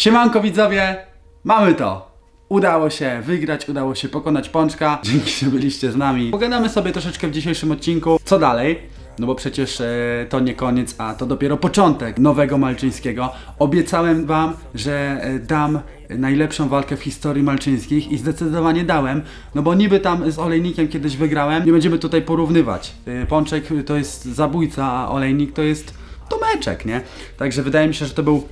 Siemanko widzowie, mamy to! Udało się wygrać, udało się pokonać Pączka. Dzięki, że byliście z nami. Pogadamy sobie troszeczkę w dzisiejszym odcinku. Co dalej? No bo przecież e, to nie koniec, a to dopiero początek nowego Malczyńskiego. Obiecałem wam, że e, dam najlepszą walkę w historii Malczyńskich i zdecydowanie dałem, no bo niby tam z Olejnikiem kiedyś wygrałem, nie będziemy tutaj porównywać. E, Pączek to jest zabójca, a Olejnik to jest Tomeczek, nie? Także wydaje mi się, że to był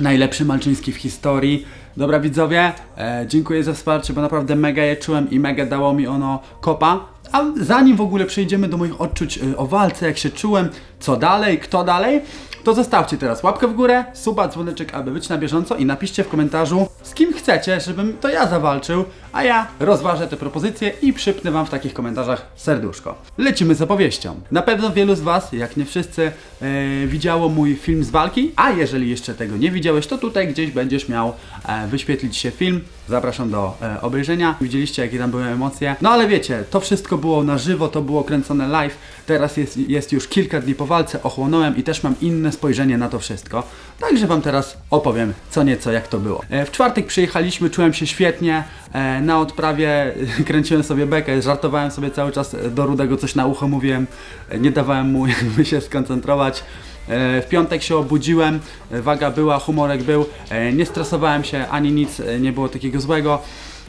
najlepszy Malczyński w historii. Dobra widzowie, e, dziękuję za wsparcie, bo naprawdę mega je czułem i mega dało mi ono kopa. A zanim w ogóle przejdziemy do moich odczuć e, o walce, jak się czułem, co dalej, kto dalej, to zostawcie teraz łapkę w górę, suba, dzwoneczek, aby być na bieżąco i napiszcie w komentarzu, z kim chcecie, żebym to ja zawalczył, a ja rozważę te propozycje i przypnę wam w takich komentarzach serduszko. Lecimy z opowieścią. Na pewno wielu z was, jak nie wszyscy, e, widziało mój film z walki, a jeżeli jeszcze tego nie widziałeś, to tutaj gdzieś będziesz miał e, wyświetlić się film. Zapraszam do e, obejrzenia. Widzieliście, jakie tam były emocje. No ale wiecie, to wszystko było na żywo, to było kręcone live. Teraz jest, jest już kilka dni po walce, ochłonąłem i też mam inne spojrzenie na to wszystko. Także Wam teraz opowiem co nieco, jak to było. E, w czwartek przyjechaliśmy, czułem się świetnie. E, na odprawie kręciłem sobie bekę, żartowałem sobie cały czas do Rudego coś na ucho mówiłem. E, nie dawałem mu jakby się skoncentrować. E, W piątek się obudziłem, waga była, humorek był, e, nie stresowałem się ani nic, e, nie było takiego złego.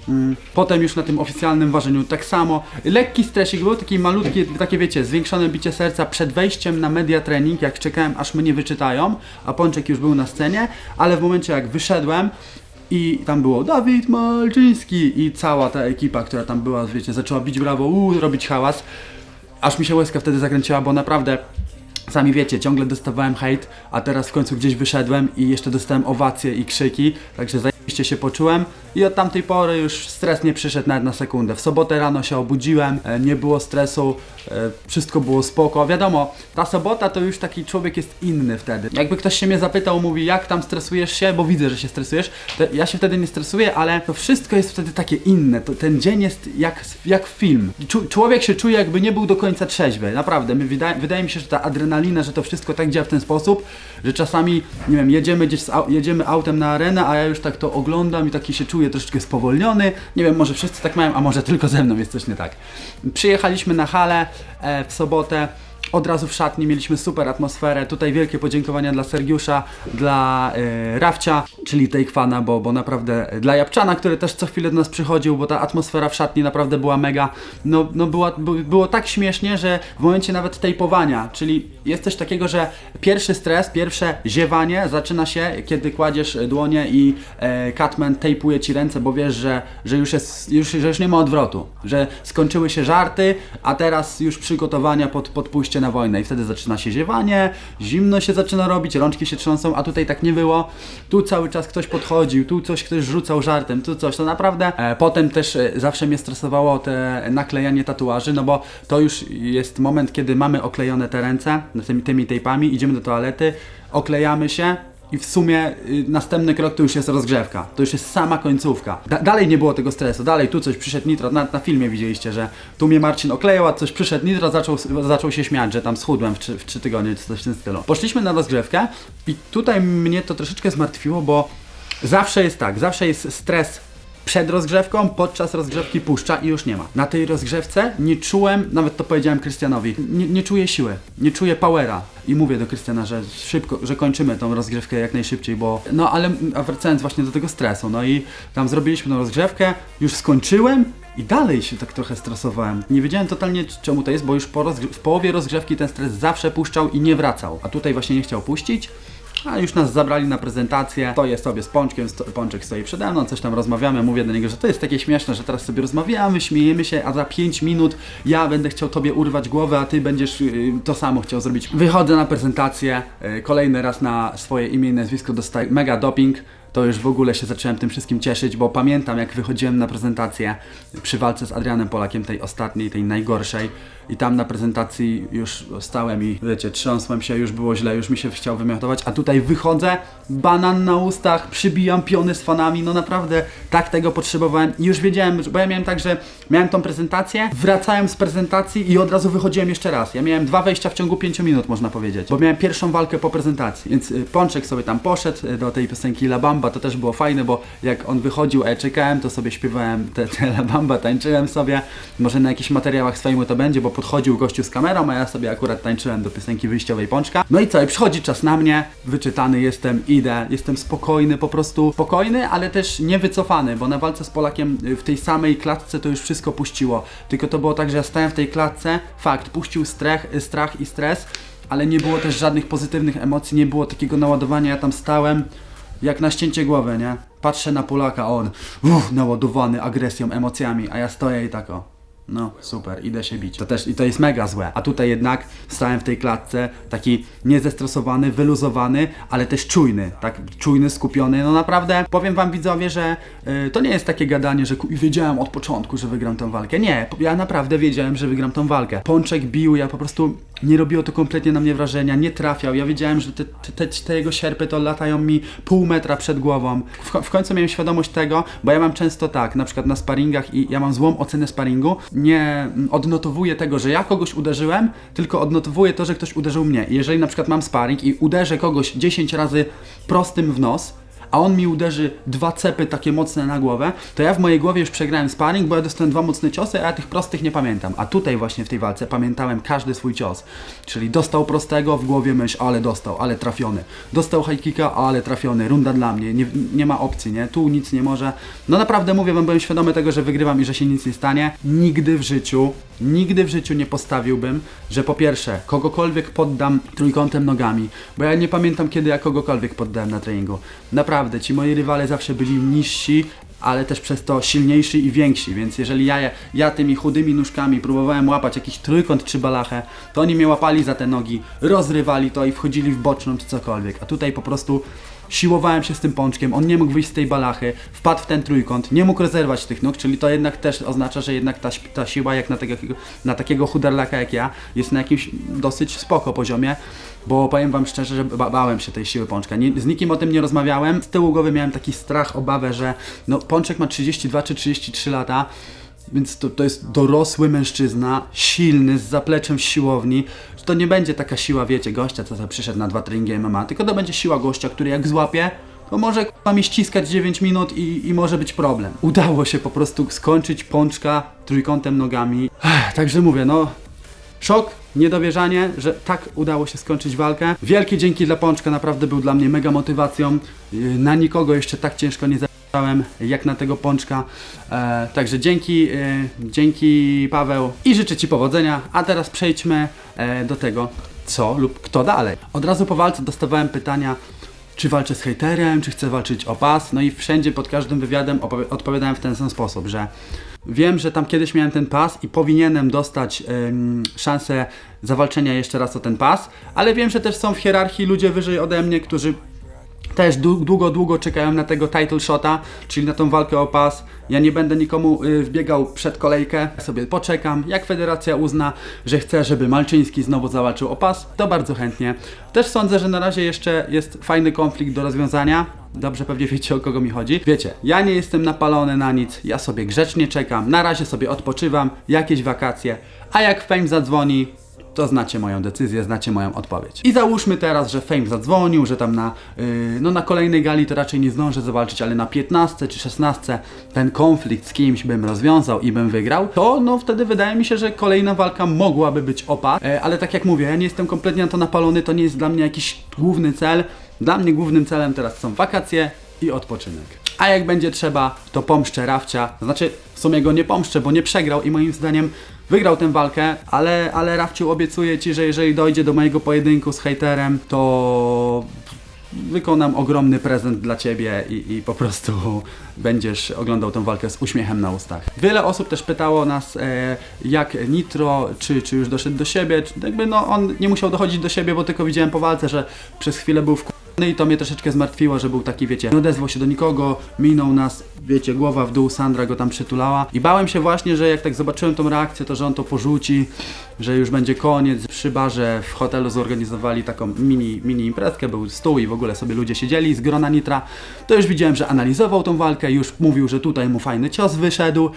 Mm, Potem już na tym oficjalnym ważeniu tak samo. Lekki stresik był, taki malutki, takie wiecie, zwiększone bicie serca przed wejściem na media trening, jak czekałem aż mnie wyczytają, a Pączek już był na scenie, ale w momencie jak wyszedłem i tam było Dawid Malczyński i cała ta ekipa, która tam była, wiecie, zaczęła bić brawo, robić hałas, aż mi się łezka wtedy zakręciła, bo naprawdę Sami wiecie, ciągle dostawałem hejt, a teraz w końcu gdzieś wyszedłem i jeszcze dostałem owacje i krzyki, także zajebiście się poczułem i od tamtej pory już stres nie przyszedł nawet na sekundę. W sobotę rano się obudziłem, e, nie było stresu, e, wszystko było spoko. Wiadomo, ta sobota to już taki człowiek jest inny wtedy. Jakby ktoś się mnie zapytał, mówi jak tam stresujesz się, bo widzę, że się stresujesz, ja się wtedy nie stresuję, ale to wszystko jest wtedy takie inne. To, ten dzień jest jak, jak film. Czu, człowiek się czuje jakby nie był do końca trzeźwy, naprawdę. My, wydaje, wydaje mi się, że ta adrenalina, że to wszystko tak działa w ten sposób, że czasami, nie wiem, jedziemy gdzieś, jedziemy autem na arenę, a ja już tak to oglądam i taki się czuję troszeczkę spowolniony. Nie wiem, może wszyscy tak mają, a może tylko ze mną jest coś nie tak. Przyjechaliśmy na halę e, w sobotę. Od razu w szatni mieliśmy super atmosferę. Tutaj wielkie podziękowania dla Sergiusza, dla e, Rafcia, czyli Takefana, bo, bo naprawdę dla Japczana, który też co chwilę do nas przychodził, bo ta atmosfera w szatni naprawdę była mega. No, no była, by, było tak śmiesznie, że w momencie nawet tejpowania, czyli jest coś takiego, że pierwszy stres, pierwsze ziewanie zaczyna się, kiedy kładziesz dłonie i e, Catman tejpuje ci ręce, bo wiesz, że, że, już jest, już, że już nie ma odwrotu, że skończyły się żarty, a teraz już przygotowania pod, pod pójście na wojnę i wtedy zaczyna się ziewanie, zimno się zaczyna robić, rączki się trząsą, a tutaj tak nie było. Tu cały czas ktoś podchodził, tu coś ktoś rzucał żartem, tu coś, to naprawdę. E, potem też e, zawsze mnie stresowało te naklejanie tatuaży, no bo to już jest moment, kiedy mamy oklejone te ręce tymi, tymi tejpami, idziemy do toalety, oklejamy się, i w sumie y, następny krok to już jest rozgrzewka. To już jest sama końcówka. Da dalej nie było tego stresu. Dalej tu coś przyszedł Nitro. Na, na filmie widzieliście, że tu mnie Marcin oklejał, a coś przyszedł Nitro, zaczął, zaczął się śmiać, że tam schudłem w trzy, w trzy tygodnie, czy coś w tym stylu. Poszliśmy na rozgrzewkę i tutaj mnie to troszeczkę zmartwiło, bo zawsze jest tak, zawsze jest stres przed rozgrzewką, podczas rozgrzewki puszcza i już nie ma. Na tej rozgrzewce nie czułem, nawet to powiedziałem Krystianowi, nie, nie czuję siły, nie czuję powera. I mówię do Krystiana, że szybko, że kończymy tą rozgrzewkę jak najszybciej, bo... No ale a wracając właśnie do tego stresu, no i tam zrobiliśmy tą rozgrzewkę, już skończyłem i dalej się tak trochę stresowałem. Nie wiedziałem totalnie czemu to jest, bo już po w połowie rozgrzewki ten stres zawsze puszczał i nie wracał. A tutaj właśnie nie chciał puścić. A już nas zabrali na prezentację. Stoję sobie z Pączkiem, sto, Pączek stoi przede mną, coś tam rozmawiamy. Mówię do niego, że to jest takie śmieszne, że teraz sobie rozmawiamy, śmiejemy się, a za 5 minut ja będę chciał tobie urwać głowę, a ty będziesz y, to samo chciał zrobić. Wychodzę na prezentację, y, kolejny raz na swoje imię i nazwisko dostaję mega doping. To już w ogóle się zacząłem tym wszystkim cieszyć, bo pamiętam jak wychodziłem na prezentację przy walce z Adrianem Polakiem, tej ostatniej, tej najgorszej. I tam na prezentacji już stałem i wiecie, trząsłem się, już było źle, już mi się chciał wymiotować, a tutaj wychodzę, banan na ustach, przybijam piony z fanami, no naprawdę tak tego potrzebowałem. I już wiedziałem, bo ja miałem tak, że miałem tą prezentację, wracałem z prezentacji i od razu wychodziłem jeszcze raz. Ja miałem dwa wejścia w ciągu pięciu minut, można powiedzieć, bo miałem pierwszą walkę po prezentacji, więc y, Pączek sobie tam poszedł y, do tej piosenki La Bamba Bamba, to też było fajne, bo jak on wychodził, a ja czekałem, to sobie śpiewałem te, te La Bamba, tańczyłem sobie. Może na jakichś materiałach swoim to będzie, bo podchodził gościu z kamerą, a ja sobie akurat tańczyłem do piosenki wyjściowej Pączka. No i co, i przychodzi czas na mnie, wyczytany jestem, idę, jestem spokojny, po prostu spokojny, ale też nie wycofany, bo na walce z Polakiem y, w tej samej klatce to już wszystko puściło. Tylko to było tak, że ja stałem w tej klatce, fakt, puścił strach, strach i stres, ale nie było też żadnych pozytywnych emocji, nie było takiego naładowania, ja tam stałem jak na ścięcie głowy, nie? Patrzę na Polaka, on uff, naładowany agresją, emocjami, a ja stoję i tak o. No, super, idę się bić. To też, i to jest mega złe. A tutaj jednak stałem w tej klatce, taki niezestresowany, wyluzowany, ale też czujny, tak czujny, skupiony. No naprawdę, powiem wam widzowie, że y, to nie jest takie gadanie, że wiedziałem od początku, że wygram tą walkę. Nie, ja naprawdę wiedziałem, że wygram tą walkę. Pączek bił, ja po prostu nie robiło to kompletnie na mnie wrażenia, nie trafiał. Ja wiedziałem, że te, te, te, te jego sierpy to latają mi pół metra przed głową. W, w końcu miałem świadomość tego, bo ja mam często tak, na przykład na sparingach i ja mam złą ocenę sparingu, nie odnotowuję tego, że ja kogoś uderzyłem, tylko odnotowuję to, że ktoś uderzył mnie. Jeżeli na przykład mam sparing i uderzę kogoś 10 razy prostym w nos, a on mi uderzy dwa cepy takie mocne na głowę, to ja w mojej głowie już przegrałem sparring, bo ja dostałem dwa mocne ciosy, a ja tych prostych nie pamiętam. A tutaj właśnie w tej walce pamiętałem każdy swój cios. Czyli dostał prostego, w głowie myśl, ale dostał, ale trafiony. Dostał high kicka, ale trafiony. Runda dla mnie, nie, nie ma opcji, nie? Tu nic nie może. No naprawdę mówię wam, byłem świadomy tego, że wygrywam i że się nic nie stanie. Nigdy w życiu, nigdy w życiu nie postawiłbym, że po pierwsze, kogokolwiek poddam trójkątem nogami, bo ja nie pamiętam, kiedy ja kogokolwiek poddałem na treningu. Naprawdę, ci moi rywale zawsze byli niżsi, ale też przez to silniejsi i więksi, więc jeżeli ja, ja tymi chudymi nóżkami próbowałem łapać jakiś trójkąt czy balachę, to oni mnie łapali za te nogi, rozrywali to i wchodzili w boczną czy cokolwiek, a tutaj po prostu siłowałem się z tym pączkiem, on nie mógł wyjść z tej balachy, wpadł w ten trójkąt, nie mógł rozerwać tych nóg, czyli to jednak też oznacza, że jednak ta, ta siła jak na, na takiego chuderlaka jak ja jest na jakimś dosyć spoko poziomie, bo powiem wam szczerze, że ba bałem się tej siły Pączka. Nie, z nikim o tym nie rozmawiałem. Z tyłu głowy miałem taki strach, obawę, że no, Pączek ma 32 czy 33 lata, więc to, to jest dorosły mężczyzna, silny, z zapleczem siłowni. To nie będzie taka siła, wiecie, gościa, co przyszedł na dwa treningi MMA, tylko to będzie siła gościa, który jak złapie, to może k***a mi ściskać 9 minut i, i może być problem. Udało się po prostu skończyć Pączka trójkątem nogami. Ech, także mówię, no Szok, niedowierzanie, że tak udało się skończyć walkę. Wielkie dzięki dla Pączka, naprawdę był dla mnie mega motywacją. Yy, Na nikogo jeszcze tak ciężko nie jak na tego Pączka. E, także dzięki, e, dzięki Paweł i życzę Ci powodzenia. A teraz przejdźmy e, do tego, co lub kto dalej. Od razu po walce dostawałem pytania, czy walczę z hejterem, czy chcę walczyć o pas. No i wszędzie pod każdym wywiadem odpowiadałem w ten sam sposób, że wiem, że tam kiedyś miałem ten pas i powinienem dostać em, szansę zawalczenia jeszcze raz o ten pas, ale wiem, że też są w hierarchii ludzie wyżej ode mnie, którzy też dłu- długo, długo czekają na tego title shota, czyli na tą walkę o pas. Ja nie będę nikomu y, wbiegał przed kolejkę, sobie poczekam. Jak federacja uzna, że chce, żeby Malczyński znowu zawalczył o pas, to bardzo chętnie. Też sądzę, że na razie jeszcze jest fajny konflikt do rozwiązania. Dobrze pewnie wiecie o kogo mi chodzi. Wiecie, ja nie jestem napalony na nic, ja sobie grzecznie czekam, na razie sobie odpoczywam, jakieś wakacje, a jak Fame zadzwoni, to znacie moją decyzję, znacie moją odpowiedź. I załóżmy teraz, że Fame zadzwonił, że tam na, yy, no na kolejnej gali to raczej nie zdążę zawalczyć, ale na 15 czy 16 ten konflikt z kimś bym rozwiązał i bym wygrał, to no wtedy wydaje mi się, że kolejna walka mogłaby być opa, e, ale tak jak mówię, ja nie jestem kompletnie na to napalony, to nie jest dla mnie jakiś główny cel. Dla mnie głównym celem teraz są wakacje i odpoczynek. A jak będzie trzeba, to pomszczę Rafcia. Znaczy, w sumie go nie pomszczę, bo nie przegrał i moim zdaniem wygrał tę walkę, ale, ale Rafciu obiecuję Ci, że jeżeli dojdzie do mojego pojedynku z hejterem, to wykonam ogromny prezent dla Ciebie i, i po prostu będziesz oglądał tę walkę z uśmiechem na ustach. Wiele osób też pytało nas, e, jak Nitro, czy, czy już doszedł do siebie, czy, jakby no on nie musiał dochodzić do siebie, bo tylko widziałem po walce, że przez chwilę był w no i to mnie troszeczkę zmartwiło, że był taki, wiecie, nie odezwał się do nikogo, minął nas, wiecie, głowa w dół, Sandra go tam przytulała. I bałem się właśnie, że jak tak zobaczyłem tą reakcję, to że on to porzuci, że już będzie koniec. Przy barze w hotelu zorganizowali taką mini, mini imprezkę, był stół i w ogóle sobie ludzie siedzieli z grona Nitra. To już widziałem, że analizował tą walkę, już mówił, że tutaj mu fajny cios wyszedł,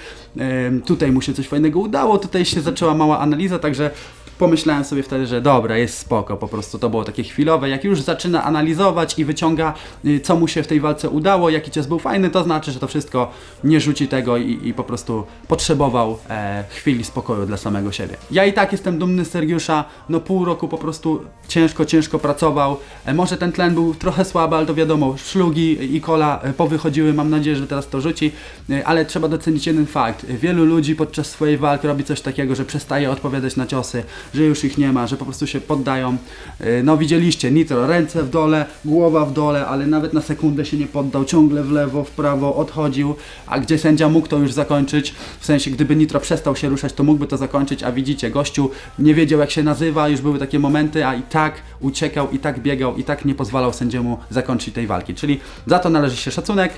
tutaj mu się coś fajnego udało, tutaj się zaczęła mała analiza, także pomyślałem sobie wtedy, że dobra, jest spoko, po prostu to było takie chwilowe. Jak już zaczyna analizować i wyciąga, y, co mu się w tej walce udało, jaki cios był fajny, to znaczy, że to wszystko nie rzuci tego i, i po prostu potrzebował e, chwili spokoju dla samego siebie. Ja i tak jestem dumny z Sergiusza, no pół roku po prostu ciężko, ciężko pracował. E, może ten tlen był trochę słaby, ale to wiadomo, szlugi i kola e, powychodziły, mam nadzieję, że teraz to rzuci, E, ale trzeba docenić jeden fakt. Wielu ludzi podczas swojej walki robi coś takiego, że przestaje odpowiadać na ciosy, że już ich nie ma, że po prostu się poddają. E, No widzieliście, Nitro, ręce w dole, głowa w dole, ale nawet na sekundę się nie poddał, ciągle w lewo, w prawo odchodził, a gdzie sędzia mógł to już zakończyć, w sensie gdyby Nitro przestał się ruszać, to mógłby to zakończyć, a widzicie, gościu nie wiedział jak się nazywa, już były takie momenty, a i tak uciekał, i tak biegał, i tak nie pozwalał sędziemu zakończyć tej walki, czyli za to należy się szacunek.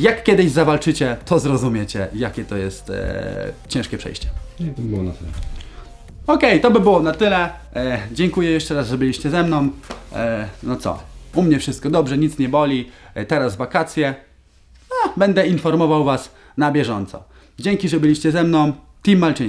Jak kiedyś zawalczycie, to zrozumiecie, jakie to jest e, ciężkie przejście. I to było na tyle. Okej, to by było na tyle. E, dziękuję jeszcze raz, że byliście ze mną. E, no co, u mnie wszystko dobrze, nic nie boli. E, teraz wakacje. A, będę informował Was na bieżąco. Dzięki, że byliście ze mną. Team Malczyński.